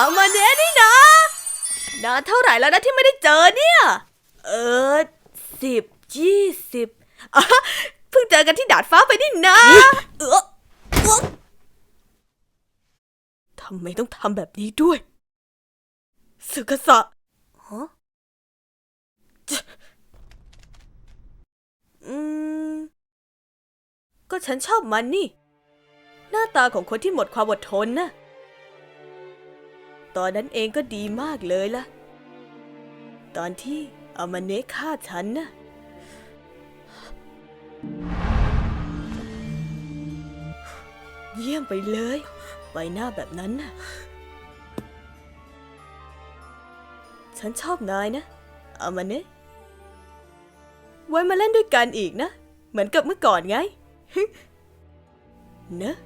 ามาเนะนี่นะนานเท่าไหร่แล้วนะที่ไม่ได้เจอเนี่ย เออสิบยี่สิบเพิ่งเจอกันที่ดาดฟ้าไปนี่นะ เออทำไมต้องทำแบบนี้ด้วยสึกษะฮะอืม ก็ฉันชอบมันนี่ หน้าตาของคนที่หมดความอดทนน่ะ ตอนนั้นเองก็ดีมากเลยล่ะ ตอนที่อามาเนะฆ่าฉันนะเยี่ยมไปเลยใบหน้าแบบนั้นน่ะ ฉันชอบนายนะ อามาเนะไว้มาเล่นด้วยกันอีกนะ เหมือนกับเมื่อก่อนไงเนอะ